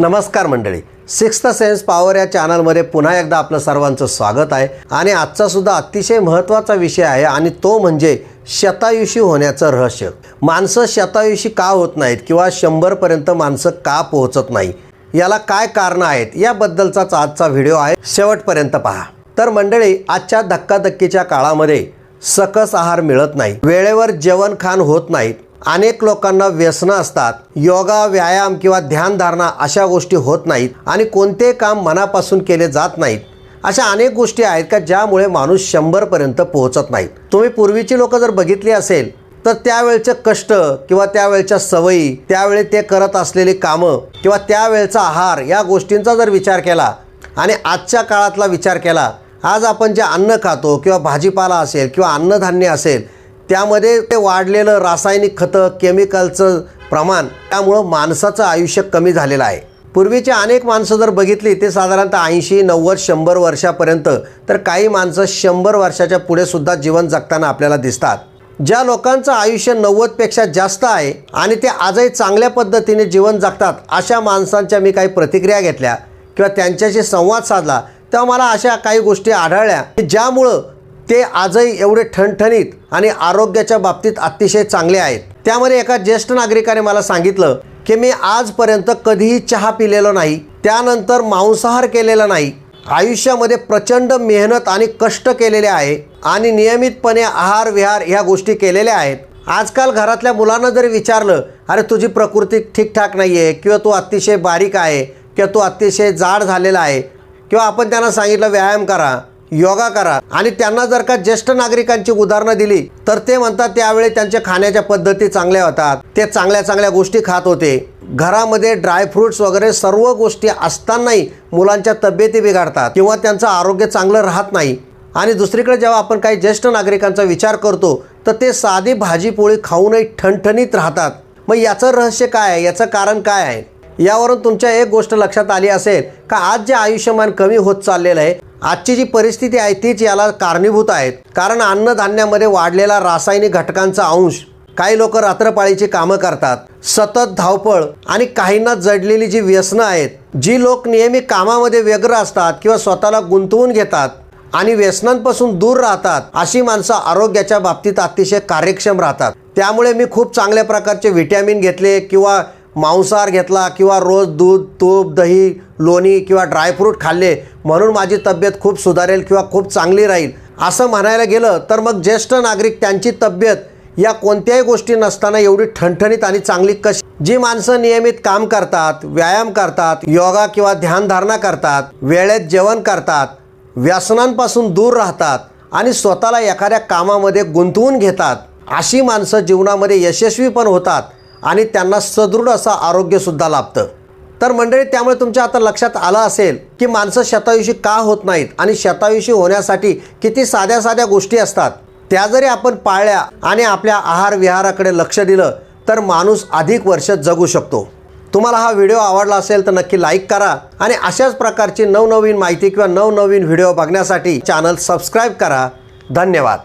नमस्कार मंडळी. Sixth sense power या चॅनलमध्ये पुन्हा एकदा आपलं सर्वांचं स्वागत आहे. आणि आजचा सुद्धा अतिशय महत्त्वाचा विषय आहे आणि तो म्हणजे शतायुषी होण्याचं रहस्य. माणसं शतायुषी का होत नाहीत किंवा शंभरपर्यंत माणसं का पोहोचत नाही? याला काय कारणं आहेत? याबद्दलचाच आजचा व्हिडिओ आहे. शेवटपर्यंत पहा. तर मंडळी आजच्या धक्काधक्कीच्या काळामध्ये सकस आहार मिळत नाही. वेळेवर जेवण खाण होत नाहीत. अनेक लोकांना व्यसनं असतात. योगा व्यायाम किंवा ध्यानधारणा अशा गोष्टी होत नाहीत आणि कोणते काम मनापासून केले जात नाहीत. अशा अनेक गोष्टी आहेत का ज्यामुळे माणूस शंभरपर्यंत पोहोचत नाहीत. तुम्ही पूर्वीची लोकं जर बघितली असेल तर त्यावेळचे कष्ट किंवा त्यावेळच्या सवयी त्यावेळी ते करत असलेली कामं किंवा त्यावेळचा आहार या गोष्टींचा जर विचार केला आणि आजच्या काळातला विचार केला आज आपण जे अन्न खातो किंवा भाजीपाला असेल किंवा अन्नधान्य असेल त्यामध्ये ते वाढलेलं रासायनिक खतं केमिकलचं प्रमाण त्यामुळं माणसाचं आयुष्य कमी झालेलं आहे. पूर्वीचे अनेक माणसं जर बघितली ते साधारणतः ऐंशी नव्वद शंभर वर्षापर्यंत तर काही माणसं शंभर वर्षाच्या पुढे सुद्धा जीवन जगताना आपल्याला दिसतात. ज्या लोकांचं आयुष्य नव्वदपेक्षा जास्त आहे आणि ते आजही चांगल्या पद्धतीने जीवन जगतात अशा माणसांच्या मी काही प्रतिक्रिया घेतल्या किंवा त्यांच्याशी संवाद साधला तेव्हा मला अशा काही गोष्टी आढळल्या की ज्यामुळं ते आजही एवढे ठणठणीत आणि आरोग्याच्या बाबतीत अतिशय चांगले आहेत. त्यामध्ये एका ज्येष्ठ नागरिकाने मला सांगितलं की मी आजपर्यंत कधीही चहा पिलेलो नाही त्यानंतर मांसाहार केलेला नाही. आयुष्यामध्ये प्रचंड मेहनत आणि कष्ट केलेले आहे आणि नियमितपणे आहार विहार ह्या गोष्टी केलेल्या आहेत. आजकाल घरातल्या मुलांना जरी विचारलं अरे तुझी प्रकृती ठीकठाक नाही आहे किंवा तू अतिशय बारीक आहे किंवा तू अतिशय जाड झालेला आहे किंवा आपण त्यांना सांगितलं व्यायाम करा. योगा करा. आणि त्यांना जर का ज्येष्ठ नागरिकांची उदाहरणं दिली तर ते म्हणतात त्यावेळी त्यांच्या खाण्याच्या पद्धती चांगल्या होतात. ते चांगल्या चांगल्या गोष्टी खात होते. घरामध्ये ड्रायफ्रुट्स वगैरे सर्व गोष्टी असतानाही मुलांच्या तब्येती बिघडतात किंवा त्यांचं आरोग्य चांगलं राहत नाही. आणि दुसरीकडे जेव्हा आपण काही ज्येष्ठ नागरिकांचा विचार करतो तर ते साधी भाजीपोळी खाऊनही ठणठणीत राहतात. मग याचं रहस्य काय आहे? याचं कारण काय आहे? यावरून तुमच्या एक गोष्ट लक्षात आली असेल का आज जे आयुष्यमान कमी होत चाललेलं आहे आजची जी परिस्थिती आहे तीच याला कारणीभूत आहेत. कारण अन्नधान्यामध्ये वाढलेला रासायनिक घटकांचा अंश काही लोक रात्रपाळीची कामं करतात सतत धावपळ आणि काहींना जडलेली जी व्यसनं आहेत जी लोक नियमित कामामध्ये व्यग्र असतात किंवा स्वतःला गुंतवून घेतात आणि व्यसनांपासून दूर राहतात अशी माणसं आरोग्याच्या बाबतीत अतिशय कार्यक्षम राहतात. त्यामुळे मी खूप चांगल्या प्रकारचे व्हिटॅमिन घेतले किंवा मांसाहार घेतला किंवा रोज दूध तूप दही लोणी किंवा ड्रायफ्रूट खाल्ले म्हणून माझी तब्येत खूप सुधारेल किंवा खूप चांगली राहील. असं म्हणायला गेलं तर मग ज्येष्ठ नागरिक त्यांची तब्येत या कोणत्याही गोष्टी नसताना एवढी ठणठणीत आणि चांगली कशी? जी माणसं नियमित काम करतात व्यायाम करतात योगा किंवा ध्यानधारणा करतात वेळेत जेवण करतात व्यसनांपासून दूर राहतात आणि स्वतःला एखाद्या कामामध्ये गुंतवून घेतात अशी माणसं जीवनामध्ये यशस्वी पण होतात. आणि त्यांना सदृढ असं आरोग्यसुद्धा लाभतं. तर मंडळी त्यामुळे तुमच्या आता लक्षात आलं असेल की माणसं शतायुषी का होत नाहीत आणि शतायुषी होण्यासाठी किती साध्या साध्या गोष्टी असतात त्या जरी आपण पाळल्या आणि आपल्या आहार विहाराकडे लक्ष दिलं तर माणूस अधिक वर्ष जगू शकतो. तुम्हाला हा व्हिडिओ आवडला असेल तर नक्की लाईक करा आणि अशाच प्रकारची नवनवीन माहिती किंवा नवनवीन व्हिडिओ बघण्यासाठी चॅनल सबस्क्राईब करा. धन्यवाद.